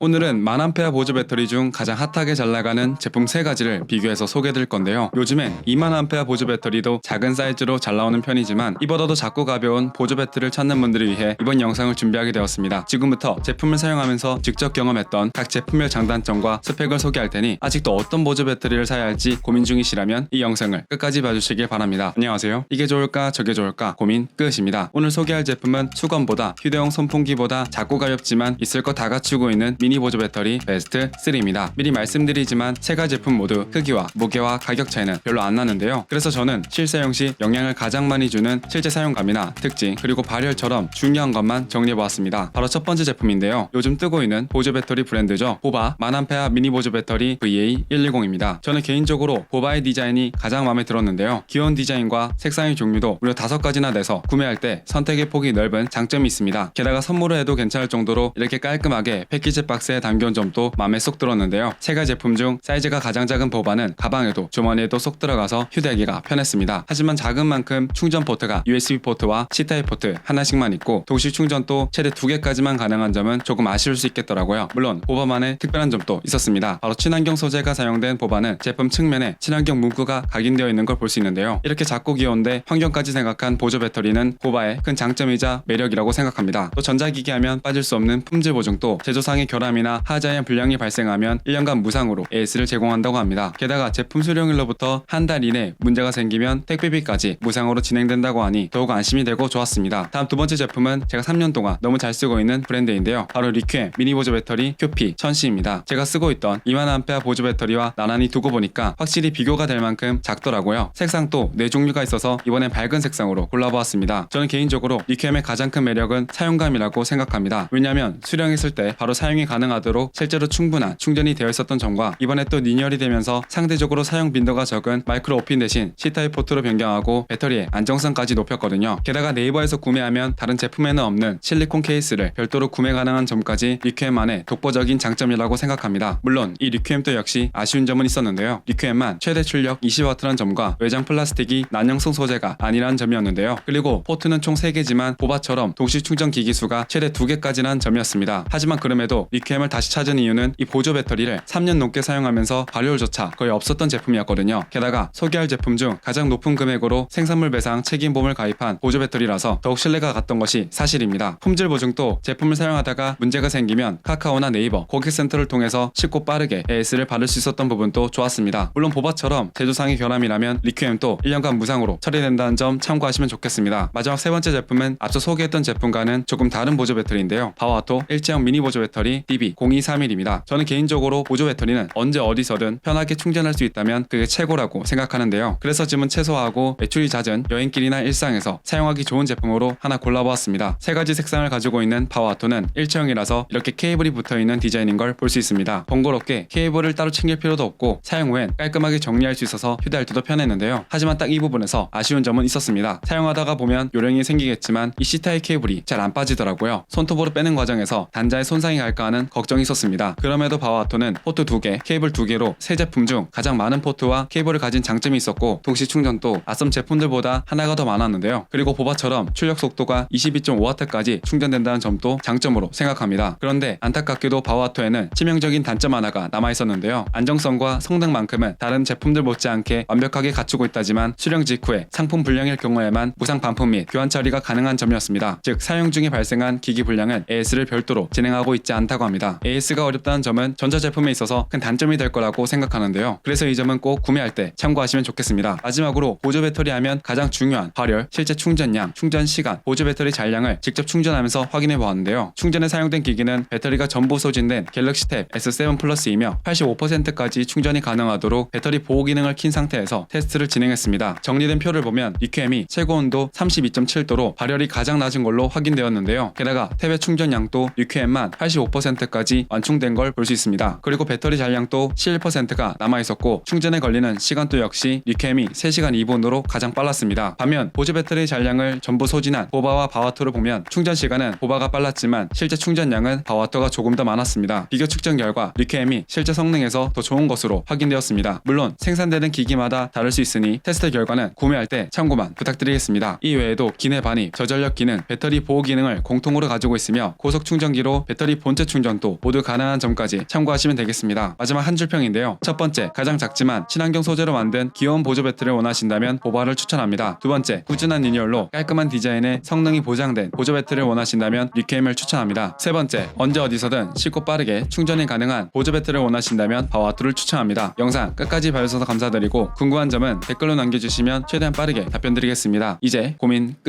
오늘은 만암페어 보조 배터리 중 가장 핫하게 잘 나가는 제품 3가지를 비교해서 소개해드릴 건데요. 요즘엔 2만암페어 보조 배터리도 작은 사이즈로 잘 나오는 편이지만 이보다도 작고 가벼운 보조 배터리를 찾는 분들을 위해 이번 영상을 준비하게 되었습니다. 지금부터 제품을 사용하면서 직접 경험했던 각 제품별 장단점과 스펙을 소개할 테니 아직도 어떤 보조 배터리를 사야 할지 고민 중이시라면 이 영상을 끝까지 봐주시길 바랍니다. 안녕하세요. 이게 좋을까 저게 좋을까 고민 끝입니다. 오늘 소개할 제품은 수건보다 휴대용 선풍기보다 작고 가볍지만 있을 거 다 갖추고 있는 미니 보조 배터리 베스트 3입니다. 미리 말씀드리지만 세 가지 제품 모두 크기와 무게와 가격 차이는 별로 안 나는데요. 그래서 저는 실사용 시 영향을 가장 많이 주는 실제 사용감이나 특징 그리고 발열처럼 중요한 것만 정리해 보았습니다. 바로 첫 번째 제품인데요. 요즘 뜨고 있는 보조 배터리 브랜드죠. 보바 만암페아 미니 보조 배터리 VA110입니다. 저는 개인적으로 보바의 디자인이 가장 마음에 들었는데요. 귀여운 디자인과 색상의 종류도 무려 다섯 가지나 돼서 구매할 때 선택의 폭이 넓은 장점이 있습니다. 게다가 선물을 해도 괜찮을 정도로 이렇게 깔끔하게 패키지 박스 에 담겨온 점도 마음에 쏙 들었는데요. 세 가지 제품 중 사이즈가 가장 작은 보바는 가방에도 주머니에도 쏙 들어가서 휴대하기가 편했습니다. 하지만 작은 만큼 충전 포트가 USB 포트와 C타입 포트 하나씩만 있고 동시 충전도 최대 두 개까지만 가능한 점은 조금 아쉬울 수 있겠더라고요. 물론 보바만의 특별한 점도 있었습니다. 바로 친환경 소재가 사용된 보바는 제품 측면에 친환경 문구가 각인되어 있는 걸 볼 수 있는데요. 이렇게 작고 귀여운데 환경까지 생각한 보조 배터리는 보바의 큰 장점이자 매력이라고 생각합니다. 또 전자기기 하면 빠질 수 없는 품질 보증도 제조상의 결함 이나 하자의 불량이 발생하면 1년간 무상으로 AS를 제공한다고 합니다. 게다가 제품 수령일로부터 한 달 이내 문제가 생기면 택배비까지 무상으로 진행된다고 하니 더욱 안심이 되고 좋았습니다. 다음 두 번째 제품은 제가 3년 동안 너무 잘 쓰고 있는 브랜드인데요. 바로 리퀴엠 미니 보조 배터리 QP 1000C입니다. 제가 쓰고 있던 2만암페어 보조 배터리와 나란히 두고 보니까 확실히 비교가 될 만큼 작더라고요. 색상도 네 종류가 있어서 이번엔 밝은 색상으로 골라보았습니다. 저는 개인적으로 리퀴엠의 가장 큰 매력은 사용감이라고 생각합니다. 왜냐하면 수령했을 때 바로 사용이 가능 하도록 실제로 충분한 충전이 되어 있었던 점과 이번에 또 리뉴얼이 되면서 상대적으로 사용 빈도가 적은 마이크로 오핀 대신 C타입 포트로 변경하고 배터리의 안정성까지 높였거든요. 게다가 네이버에서 구매하면 다른 제품에는 없는 실리콘 케이스를 별도로 구매 가능한 점까지 리퀴엠만의 독보적인 장점이라고 생각합니다. 물론 이 리퀴엠도 역시 아쉬운 점은 있었는데요. 리퀴엠만 최대 출력 20W라는 점과 외장 플라스틱이 난용성 소재가 아니라는 점이었는데요. 그리고 포트는 총 3개지만 보바처럼 동시 충전 기기 수가 최대 2개까지란 점이었습니다. 하지만 그럼에도 리퀴 엠을 다시 찾은 이유는 이 보조 배터리를 3년 넘게 사용하면서 발열조차 거의 없었던 제품이었거든요. 게다가 소개할 제품 중 가장 높은 금액으로 생산물 배상 책임보험을 가입한 보조 배터리라서 더욱 신뢰가 갔던 것이 사실입니다. 품질 보증도 제품을 사용하다가 문제가 생기면 카카오나 네이버 고객센터를 통해서 쉽고 빠르게 AS를 받을 수 있었던 부분도 좋았습니다. 물론 보바처럼 제조상의 결함이라면 리퀴엠도 1년간 무상으로 처리된다는 점 참고하시면 좋겠습니다. 마지막 세 번째 제품은 앞서 소개했던 제품과는 조금 다른 보조 배터리인데요. 바와토 일체형 미니 보조 배터리 DB0231입니다. 저는 개인적으로 보조 배터리는 언제 어디서든 편하게 충전할 수 있다면 그게 최고라고 생각하는데요. 그래서 짐은 최소화하고 매출이 잦은 여행길이나 일상에서 사용하기 좋은 제품으로 하나 골라보았습니다. 세 가지 색상을 가지고 있는 바와토는 일체형이라서 이렇게 케이블이 붙어 있는 디자인인 걸 볼 수 있습니다. 번거롭게 케이블을 따로 챙길 필요도 없고 사용 후엔 깔끔하게 정리할 수 있어서 휴대할 때도 편했는데요. 하지만 딱 이 부분에서 아쉬운 점은 있었습니다. 사용하다가 보면 요령이 생기겠지만 이 C타입 케이블이 잘 안 빠지더라고요. 손톱으로 빼는 과정에서 단자에 손상이 갈까 하는 걱정이 있었습니다. 그럼에도 바와토는 포트 2개, 케이블 2개로 새 제품 중 가장 많은 포트와 케이블을 가진 장점이 있었고 동시 충전도 앞선 제품들보다 하나가 더 많았는데요. 그리고 보바처럼 출력 속도가 22.5W까지 충전된다는 점도 장점으로 생각합니다. 그런데 안타깝게도 바와토에는 치명적인 단점 하나가 남아 있었는데요. 안정성과 성능만큼은 다른 제품들 못지않게 완벽하게 갖추고 있다지만 수령 직후에 상품 불량일 경우에만 무상 반품 및 교환 처리가 가능한 점이었습니다. 즉 사용 중에 발생한 기기 불량은 AS를 별도로 진행하고 있지 않다고 합니다. AS가 어렵다는 점은 전자 제품에 있어서 큰 단점이 될 거라고 생각하는데요. 그래서 이 점은 꼭 구매할 때 참고하시면 좋겠습니다. 마지막으로 보조 배터리 하면 가장 중요한 발열, 실제 충전량, 충전 시간, 보조 배터리 잔량을 직접 충전하면서 확인해 보았는데요. 충전에 사용된 기기는 배터리가 전부 소진된 갤럭시 탭 S7 플러스이며 85%까지 충전이 가능하도록 배터리 보호 기능을 킨 상태에서 테스트를 진행했습니다. 정리된 표를 보면 리퀴엠이 최고 온도 32.7도로 발열이 가장 낮은 걸로 확인되었는데요. 게다가 탭의 충전량도 리퀴엠만 85% 까지 완충된 걸 볼 수 있습니다. 그리고 배터리 잔량도 11%가 남아 있었고 충전에 걸리는 시간도 역시 리퀴엠이 3시간 2분으로 가장 빨랐습니다. 반면 보조 배터리 잔량을 전부 소진한 보바와 바와토를 보면 충전 시간은 보바가 빨랐지만 실제 충전량은 바와토가 조금 더 많았습니다. 비교 측정 결과 리퀴엠이 실제 성능에서 더 좋은 것으로 확인되었습니다. 물론 생산되는 기기마다 다를 수 있으니 테스트 결과는 구매할 때 참고만 부탁드리겠습니다. 이 외에도 기내 반입, 저전력 기능, 배터리 보호 기능을 공통으로 가지고 있으며 고속 충전기로 배터리 본체 충전 충 전도 모두 가능한 점까지 참고하시면 되겠습니다. 마지막 한 줄평인데요. 첫 번째, 가장 작지만 친환경 소재로 만든 귀여운 보조 배터리를 원하신다면 보바를 추천합니다. 두 번째, 꾸준한 리뉴얼로 깔끔한 디자인에 성능이 보장된 보조 배터리를 원하신다면 리케임을 추천합니다. 세 번째, 언제 어디서든 쉽고 빠르게 충전이 가능한 보조 배터리를 원하신다면 바와투를 추천합니다. 영상 끝까지 봐주셔서 감사드리고 궁금한 점은 댓글로 남겨주시면 최대한 빠르게 답변드리겠습니다. 이제 고민 끝!